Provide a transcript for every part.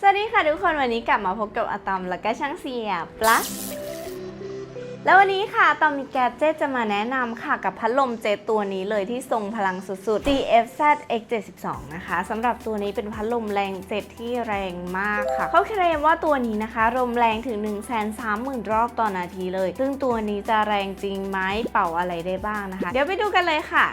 สวัสดีค่ะทุกคนวันนี้กลับมาพบกับอะตอมและก็ช่างเสีย plus แล้ววันนี้ค่ะตอมมีแกเจตจะมาแนะนำค่ะกับพัดลมเจตตัวนี้เลยที่ทรงพลังสุดๆ DFZ X72 นะคะสำหรับตัวนี้เป็นพัดลมแรงเจตที่แรงมากค่ะ เขาเคลมว่าตัวนี้นะคะ ลมแรงถึง 1 3 0 0 0 0 รอบต่อนาทีเลย ซึ่งตัวนี้จะแรงจริงไหมเป่าอะไรได้บ้างนะคะ เดี๋ยวไปดูกันเลยค่ะ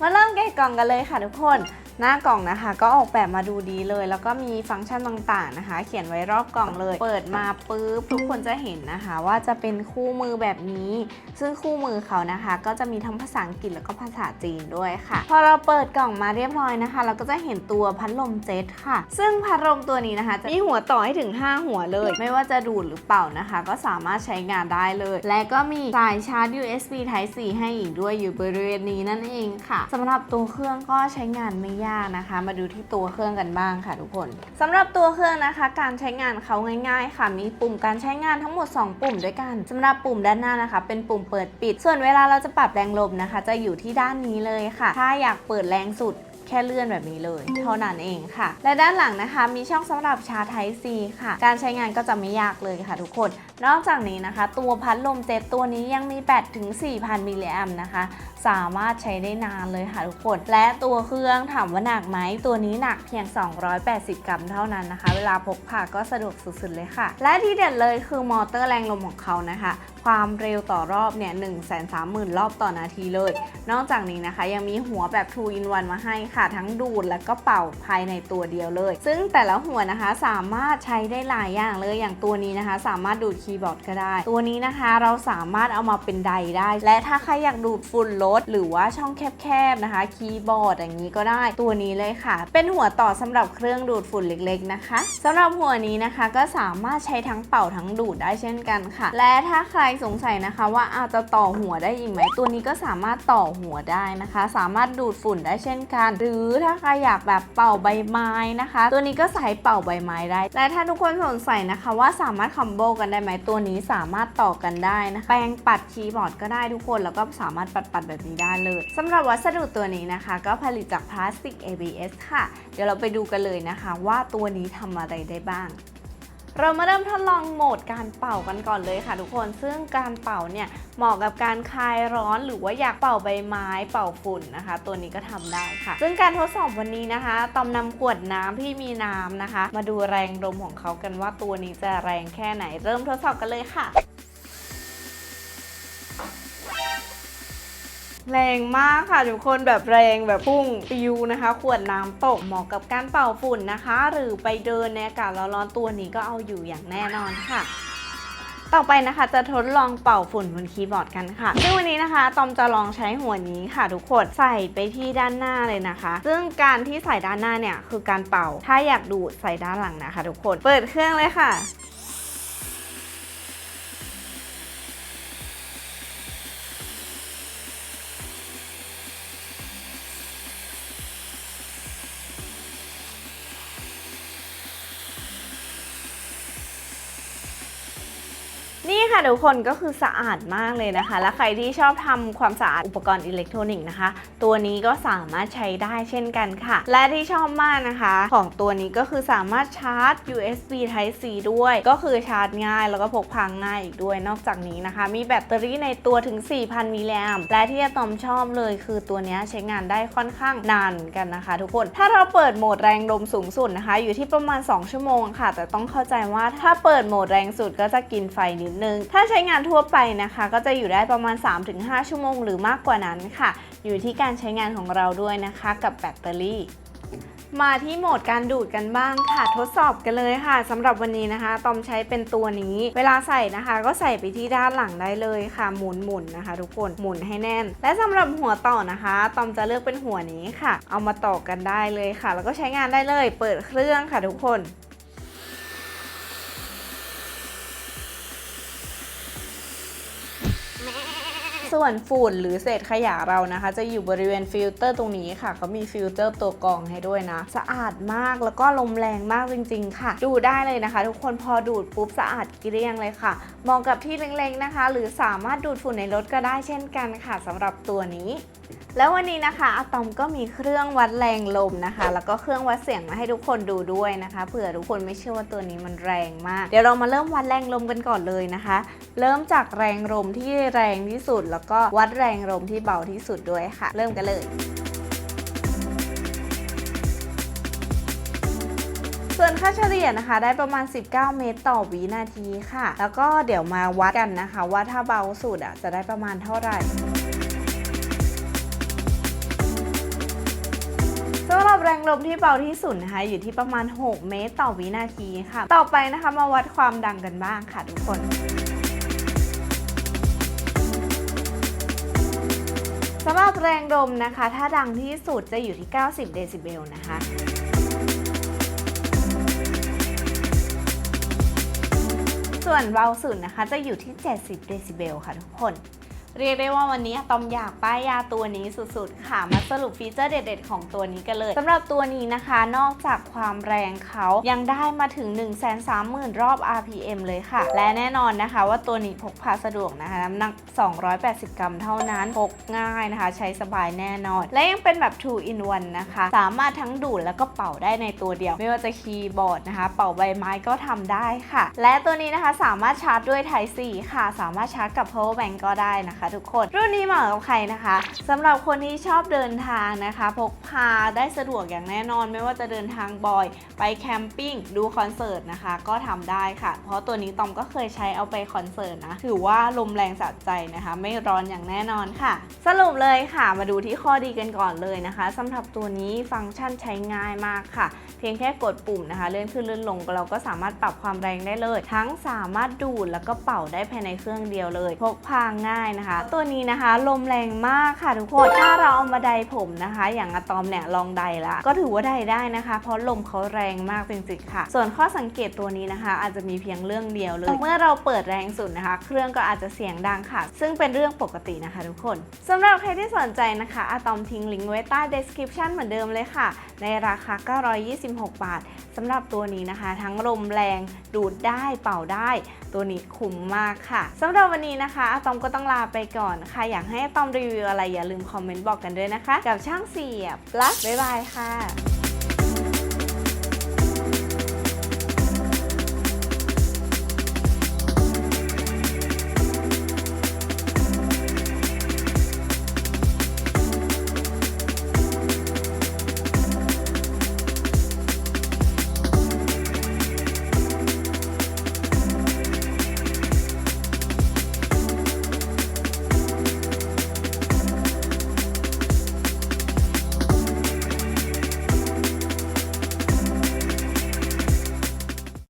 มาเริ่มแกะกล่องกันเลยค่ะทุกคน หน้ากล่องนะคะก็ออกแบบมาดูดีเลย แล้วก็มีฟังก์ชันต่างๆนะคะ เขียนไว้รอบกล่องเลย เปิดมาปุ๊บทุกคนจะเห็นนะคะ ว่าจะเป็นคู่มือแบบนี้ ซึ่งคู่มือเขานะคะ ก็จะมีทั้งภาษาอังกฤษแล้วก็ภาษาจีนด้วยค่ะ พอเราเปิดกล่องมาเรียบร้อยนะคะ เราก็จะเห็นตัวพัดลมเจ็ตค่ะ ซึ่งพัดลมตัวนี้นะคะ จะมีหัวต่อให้ถึง 5 หัวเลย ไม่ว่าจะดูดหรือเป่านะคะ ก็สามารถใช้งานได้เลย และก็มีสายชาร์จ USB Type C ให้อีกด้วยอยู่บริเวณนี้นั่นเองค่ะสำหรับตัวเครื่องก็ใช้งานไม่ยากนะคะ มาดูที่ตัวเครื่องกันบ้างค่ะทุกคนสำหรับตัวเครื่องนะคะ การใช้งานเขาง่าย ๆ ค่ะ มีปุ่มการใช้งานทั้งหมด 2 ปุ่มด้วยกันสำหรับปุ่มด้านหน้านะคะ เป็นปุ่มเปิดปิด ส่วนเวลาเราจะปรับแรงลมนะคะ จะอยู่ที่ด้านนี้เลยค่ะ ถ้าอยากเปิดแรงสุด แค่เลื่อนแบบนี้เลย เท่านั้นเองค่ะ และด้านหลังนะคะ มีช่องสำหรับชาร์จ Type C ค่ะ การใช้งานก็จะไม่ยากเลยค่ะทุกคน นอกจากนี้นะคะ ตัวพัดลมเจ็ตตัวนี้ยังมี8ถึง4,000มิลลิแอมนะคะ สามารถใช้ได้นานเลยค่ะทุกคน และตัวเครื่องถามว่าหนักไหมตัวนี้หนักเพียง 280 กรัมเท่านั้นนะคะ เวลาพกพาก็สะดวกสุดๆเลยค่ะ และที่เด็ดเลยคือมอเตอร์แรงลมของเขานะคะ ความเร็วต่อรอบเนี่ย130,000 รอบต่อนาทีเลย นอกจากนี้นะคะ ยังมีหัวแบบ 2 in 1 มาให้ค่ะ ทั้งดูดและก็เป่าภายในตัวเดียวเลย ซึ่งแต่ละหัวนะคะสามารถใช้ได้หลายอย่างเลย อย่างตัวนี้นะคะ สามารถดูดคีย์บอร์ดก็ได้ ตัวนี้นะคะเราสามารถเอามาเป็นไดได้ และถ้าใครอยากดูดฝุ่นรถหรือว่าช่องแคบๆนะคะ คีย์บอร์ดอย่างนี้ก็ได้ ตัวนี้เลยค่ะ เป็นหัวต่อสำหรับเครื่องดูดฝุ่นเล็กๆนะคะสำหรับหัวนี้นะคะก็สามารถใช้ทั้งเป่าทั้งดูดได้เช่นกันค่ะ และถ้าใครสงสัยนะคะว่าอาจจะต่อหัวได้อีกไหม ตัวนี้ก็สามารถต่อหัวได้นะคะ สามารถดูดฝุ่นได้เช่นกัน หรือถ้าใครอยากแบบเป่าใบไม้นะคะ ตัวนี้ก็ใช้เป่าใบไม้ได้ และถ้าทุกคนสงสัยนะคะ ว่าสามารถคอมโบกันได้ไหมตัวนี้สามารถต่อกันได้นะคะแปรงปัดคีย์บอร์ดก็ได้ทุกคนแล้วก็สามารถปัดปัดๆแบบนี้ได้เลยสำหรับวัสดุตัวนี้นะคะ ก็ผลิตจากพลาสติก ABS ค่ะ เดี๋ยวเราไปดูกันเลยนะคะ ว่าตัวนี้ทำอะไรได้บ้าง เรามาเริ่มทดลองโหมดการเป่ากันก่อนเลยค่ะทุกคน ซึ่งการเป่าเนี่ยเหมาะกับการคลายร้อนหรือว่าอยากเป่าใบไม้เป่าฝุ่นนะคะ ตัวนี้ก็ทำได้ค่ะ ซึ่งการทดสอบวันนี้นะคะ ตอมนำขวดน้ำที่มีน้ำนะคะ มาดูแรงลมของเขากันว่าตัวนี้จะแรงแค่ไหน เริ่มทดสอบกันเลยค่ะ แรงมากค่ะทุกคนแบบแรงแบบพุ่งปิวนะคะ ขวดน้ำตกเหมาะกับการเป่าฝุ่นนะคะ หรือไปเดินในอากาศร้อนๆตัวนี้ก็เอาอยู่อย่างแน่นอนค่ะต่อไปนะคะจะทดลองเป่าฝุ่นบนคีย์บอร์ดกันค่ะ ซึ่งวันนี้นะคะ ตอมจะลองใช้หัวนี้ค่ะ ทุกคนใส่ไปที่ด้านหน้าเลยนะคะ ซึ่งการที่ใส่ด้านหน้าเนี่ยคือการเป่า ถ้าอยากดูดใส่ด้านหลังนะคะ ทุกคน เปิดเครื่องเลยค่ะ นี่ค่ะทุกคนก็คือสะอาดมากเลยนะคะ และใครที่ชอบทำความสะอาดอุปกรณ์อิเล็กทรอนิกส์นะคะ ตัวนี้ก็สามารถใช้ได้เช่นกันค่ะ และที่ชอบมากนะคะ ของตัวนี้ก็คือสามารถชาร์จ USB Type C ด้วย ก็คือชาร์จง่าย แล้วก็พกพาง่ายอีกด้วย นอกจากนี้นะคะ มีแบตเตอรี่ในตัวถึง 4,000 มิลลิแอมป์และที่อะตอมชอบเลย คือตัวนี้ใช้งานได้ค่อนข้างนานกันนะคะ ทุกคน ถ้าเราเปิดโหมดแรงลมสูงสุดนะคะ อยู่ที่ประมาณ 2 ชั่วโมงค่ะ แต่ต้องเข้าใจว่าถ้าเปิดโหมดแรงสุดก็จะกินไฟนิดนึงถ้าใช้งานทั่วไปนะคะ ก็จะอยู่ได้ประมาณ 3-5 ชั่วโมงหรือมากกว่านั้นค่ะ อยู่ที่การใช้งานของเราด้วยนะคะกับแบตเตอรี่มาที่โหมดการดูดกันบ้างค่ะทดสอบกันเลยค่ะสำหรับวันนี้นะคะ ตอมใช้เป็นตัวนี้ เวลาใส่นะคะ ก็ใส่ไปที่ด้านหลังได้เลยค่ะหมุนหมุนนะคะ ทุกคนหมุนให้แน่น และสำหรับหัวต่อนะคะ ตอมจะเลือกเป็นหัวนี้ค่ะ เอามาต่อกันได้เลยค่ะ แล้วก็ใช้งานได้เลย เปิดเครื่องค่ะทุกคน ส่วนฝุ่นหรือเศษขยะเรานะคะ จะอยู่บริเวณฟิลเตอร์ตรงนี้ค่ะเขามีฟิลเตอร์ตัวกรองให้ด้วยนะ สะอาดมากแล้วก็ลมแรงมากจริง ๆ ค่ะ ดูได้เลยนะคะ ทุกคนพอดูดปุ๊บสะอาดเกลี้ยงเลยค่ะเหมาะกับที่เล็กๆนะคะ หรือสามารถดูดฝุ่นในรถก็ได้เช่นกันค่ะสำหรับตัวนี้ แล้ววันนี้นะคะอะตอมก็มีเครื่องวัดแรงลมนะคะ แล้วก็เครื่องวัดเสียงมาให้ทุกคนดูด้วยนะคะเผื่อทุกคนไม่เชื่อว่าตัวนี้มันแรงมาก เดี๋ยวเรามาเริ่มวัดแรงลมกันก่อนเลยนะคะ เริ่มจากแรงลมที่แรงที่สุด แล้วก็วัดแรงลมที่เบาที่สุดด้วยค่ะ เริ่มกันเลยส่วนค่าเฉลี่ยนะคะได้ประมาณ 19 เมตรต่อวินาทีค่ะ แล้วก็เดี๋ยวมาวัดกันนะคะ ว่าถ้าเบาสุดอะจะได้ประมาณเท่าไหร่ำหรับแรงลมที่เบาที่สุดนะคะ อยู่ที่ประมาณ 6 เมตรต่อวินาทีค่ะ ต่อไปนะคะมาวัดความดังกันบ้างค่ะทุกคนสำหรับแรงลมนะคะ ถ้าดังที่สุดจะอยู่ที่ 90 เดซิเบลนะคะส่วนเบาสุดนะคะจะอยู่ที่ 70 เดซิเบลค่ะทุกคน เรียกได้ว่าวันนี้ตอมอยากป้ายยาตัวนี้สุดๆ ค่ะ มาสรุปฟีเจอร์เด็ดๆ ของตัวนี้กันเลยสำหรับตัวนี้นะคะ นอกจากความแรงเขายังได้มาถึง 1 3 0 0 0 0 รอบ RPM เลยค่ะ และแน่นอนนะคะว่าตัวนี้พกพาสะดวกนะคะน้ำหนัก 280 กรัมเท่านั้นพกง่ายนะคะ ใช้สบายแน่นอน และยังเป็นแบบ 2 in 1 นะคะ สามารถทั้งดูดแล้วก็เป่าได้ในตัวเดียว ไม่ว่าจะคีย์บอร์ดนะคะ เป่าใบไม้ก็ทำได้ค่ะ และตัวนี้นะคะสามารถชาร์จด้วย Type C ค่ะ สามารถชาร์จกับ power bank ก็ได้นะคะทุกคนรุ่นนี้เหมาะกับใครนะคะสำหรับคนที่ชอบเดินทางนะคะ พกพาได้สะดวกอย่างแน่นอน ไม่ว่าจะเดินทางบ่อย ไปแคมปิ้งดูคอนเสิร์ตนะคะ ก็ทำได้ค่ะ เพราะตัวนี้ตอมก็เคยใช้เอาไปคอนเสิร์ตนะถือว่าลมแรงสะใจนะคะ ไม่ร้อนอย่างแน่นอนค่ะ สรุปเลยค่ะมาดูที่ข้อดีกันก่อนเลยนะคะสำหรับตัวนี้ฟังก์ชันใช้ง่ายมากค่ะ เพียงแค่กดปุ่มนะคะเลื่อนขึ้นเลื่อนลงเราก็สามารถปรับความแรงได้เลย ทั้งสามารถดูดแล้วก็เป่าได้ภายในเครื่องเดียวเลย พกพาง่ายนะคะตัวนี้นะคะลมแรงมากค่ะทุกคนถ้าเราเอามาไดผมนะคะ อย่างอะตอมเนี่ยลองไดละก็ถือว่าไดได้นะคะ เพราะลมเขาแรงมากจริงๆค่ะ ส่วนข้อสังเกตตัวนี้นะคะ อาจจะมีเพียงเรื่องเดียวเลย เมื่อเราเปิดแรงสุดนะคะ เครื่องก็อาจจะเสียงดังค่ะ ซึ่งเป็นเรื่องปกตินะคะทุกคนสำหรับใครที่สนใจนะคะอะตอมทิ้งลิงก์ไว้ใต้ description เหมือนเดิมเลยค่ะ ในราคา 926 บาทสำหรับตัวนี้นะคะ ทั้งลมแรงดูดได้เป่าได้ ตัวนี้คุ้มมากค่ะสำหรับวันนี้นะคะอะตอมก็ต้องลาไปก่อนค่ะ อยากให้ตอมรีวิวอะไรอย่าลืมคอมเมนต์บอกกันด้วยนะคะ กับช่างเสียบลักบ๊ายบายค่ะ